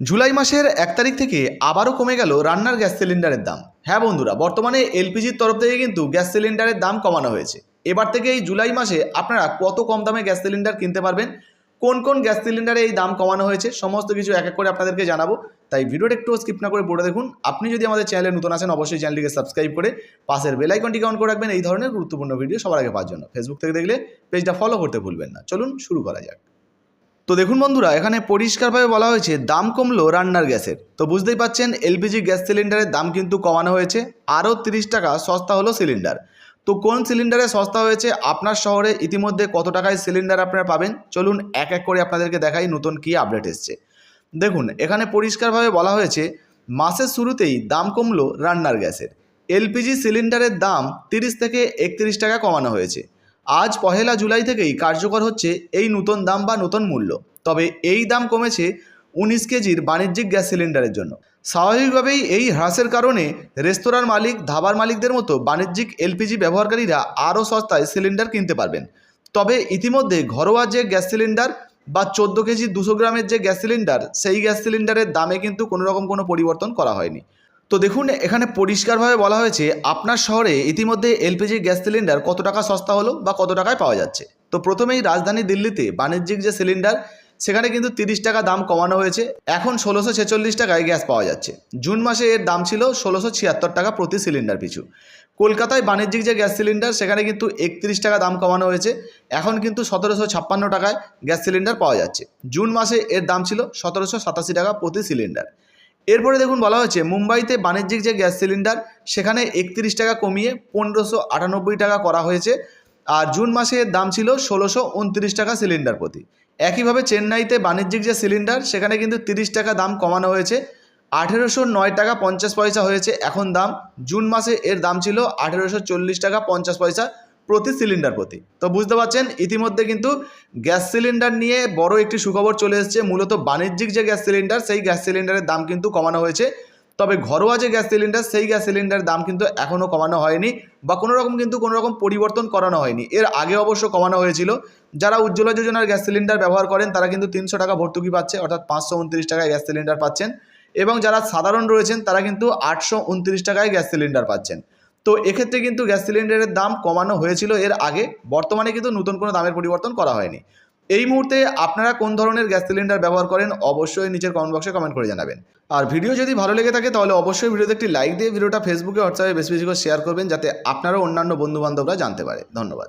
জুলাই মাসের এক তারিখ থেকে আবারও কমে গেল রান্নার গ্যাস সিলিন্ডারের দাম। হ্যাঁ বন্ধুরা, বর্তমানে এলপিজির তরফ থেকে কিন্তু গ্যাস সিলিন্ডারের দাম কমানো হয়েছে। এবার থেকে এই জুলাই মাসে আপনারা কত কম দামে গ্যাস সিলিন্ডার কিনতে পারবেন? কোন কোন গ্যাস সিলিন্ডারে এই দাম কমানো হয়েছে? সমস্ত কিছু এক এক করে আপনাদেরকে জানাব। তাই ভিডিওটা একটু স্কিপ না করে পড়ে দেখুন। আপনি যদি আমাদের চ্যানেলে নতুন আসেন অবশ্যই চ্যানেলটিকে সাবস্ক্রাইব করে পাশের বেল আইকনটিকে অন করে রাখবেন। এই ধরনের গুরুত্বপূর্ণ ভিডিও সবার আগে পাওয়ার জন্য। ফেসবুক থেকে দেখলে পেজটা ফলো করতে ভুলবেন না। চলুন শুরু করা যাক। তো দেখুন বন্ধুরা, এখানে পরিষ্কারভাবে বলা হয়েছে, দাম কমলো রান্নার গ্যাসের। তো বুঝতেই পাচ্ছেন, এলপিজি গ্যাস সিলিন্ডারের দাম কিন্তু কমানো হয়েছে, আরও তিরিশ টাকা সস্তা হলো সিলিন্ডার। তো কোন সিলিন্ডারে সস্তা হয়েছে, আপনার শহরে ইতিমধ্যে কত টাকায় সিলিন্ডার আপনারা পাবেন? চলুন এক এক করে আপনাদেরকে দেখাই নতুন কী আপডেট এসছে। দেখুন, এখানে পরিষ্কারভাবে বলা হয়েছে, মাসের শুরুতেই দাম কমলো রান্নার গ্যাসের। এলপিজি সিলিন্ডারের দাম তিরিশ থেকে একত্রিশ টাকা কমানো হয়েছে। আজ পহেলা জুলাই থেকেই কার্যকর হচ্ছে এই নতুন দাম বা নতুন মূল্য। তবে এই দাম কমেছে উনিশ কেজির বাণিজ্যিক গ্যাস সিলিন্ডারের জন্য। স্বাভাবিকভাবেই এই হ্রাসের কারণে রেস্তোরাঁর মালিক, ধাবার মালিকদের মতো বাণিজ্যিক এলপিজি ব্যবহারকারীরা আরও সস্তায় সিলিন্ডার কিনতে পারবেন। তবে ইতিমধ্যে ঘরোয়া যে গ্যাস সিলিন্ডার বা চোদ্দ কেজি দুশো গ্রামের যে গ্যাস সিলিন্ডার, সেই গ্যাস সিলিন্ডারের দামে কিন্তু কোনো রকম কোনো পরিবর্তন করা হয়নি। তো দেখুন, এখানে পরিষ্কারভাবে বলা হয়েছে, আপনার শহরে ইতিমধ্যে এলপিজি গ্যাস সিলিন্ডার কত টাকা সস্তা হলো বা কত টাকায় পাওয়া যাচ্ছে? তো প্রথমেই রাজধানী দিল্লিতে বাণিজ্যিক যে সিলিন্ডার সেখানে কিন্তু তিরিশ টাকা দাম কমানো হয়েছে। এখন ষোলোশো ছেচল্লিশ টাকায় গ্যাস পাওয়া যাচ্ছে। জুন মাসে এর দাম ছিল ষোলোশো ছিয়াত্তর টাকা প্রতি সিলিন্ডার পিছু। কলকাতায় বাণিজ্যিক যে গ্যাস সিলিন্ডার, সেখানে কিন্তু একত্রিশ টাকা দাম কমানো হয়েছে। এখন কিন্তু সতেরোশো ছাপ্পান্ন টাকায় গ্যাস সিলিন্ডার পাওয়া যাচ্ছে। জুন মাসে এর দাম ছিল সতেরোশো সাতাশি টাকা প্রতি সিলিন্ডার। এরপরে দেখুন বলা হয়েছে, মুম্বাইতে বাণিজ্যিক যে গ্যাস সিলিন্ডার, সেখানে একত্রিশ টাকা কমিয়ে পনেরোশো আটানব্বই টাকা করা হয়েছে। আর জুন মাসে এর দাম ছিল ষোলোশো উনত্রিশ টাকা সিলিন্ডার প্রতি। একইভাবে চেন্নাইতে বাণিজ্যিক যে সিলিন্ডার, সেখানে কিন্তু তিরিশ টাকা দাম কমানো হয়েছে। আঠেরোশো নয় টাকা পঞ্চাশ পয়সা হয়েছে। এখন দাম জুন মাসে এর দাম ছিল আঠেরোশো চল্লিশ টাকা পঞ্চাশ পয়সা প্রতি সিলিন্ডার প্রতি। তো বুঝতে পারছেন, ইতিমধ্যে কিন্তু গ্যাস সিলিন্ডার নিয়ে বড় একটি সুখবর চলে এসেছে। মূলত বাণিজ্যিক যে গ্যাস সিলিন্ডার, সেই গ্যাস সিলিন্ডারের দাম কিন্তু কমানো হয়েছে। তবে ঘরোয়া যে গ্যাস সিলিন্ডার, সেই গ্যাস সিলিন্ডারের দাম কিন্তু এখনও কমানো হয়নি বা কোনো রকম কিন্তু কোনো রকম পরিবর্তন করানো হয়নি। এর আগে অবশ্য কমানো হয়েছিল। যারা উজ্জ্বলা যোজনার গ্যাস সিলিন্ডার ব্যবহার করেন, তারা কিন্তু তিনশো টাকা ভর্তুকি পাচ্ছে, অর্থাৎ পাঁচশো উনত্রিশ টাকায় গ্যাস সিলিন্ডার পাচ্ছেন। এবং যারা সাধারণ রয়েছেন, তারা কিন্তু আটশো উনত্রিশ টাকায় গ্যাস সিলিন্ডার পাচ্ছেন। তো এক্ষেত্রে কিন্তু গ্যাস সিলিন্ডারের দাম কমানো হয়েছিল এর আগে। বর্তমানে কিন্তু নতুন কোনো দামের পরিবর্তন করা হয়নি। এই মুহূর্তে আপনারা কোন ধরনের গ্যাস সিলিন্ডার ব্যবহার করেন, অবশ্যই নিচের কমেন্ট বক্সে কমেন্ট করে জানাবেন। আর ভিডিও যদি ভালো লেগে থাকে, তাহলে অবশ্যই ভিডিওতে একটি লাইক দিয়ে ভিডিওটা ফেসবুকে হোয়াটসঅ্যাপে বেশি বেশি করে শেয়ার করবেন, যাতে আপনারও অন্যান্য বন্ধুবান্ধবরা জানতে পারে। ধন্যবাদ।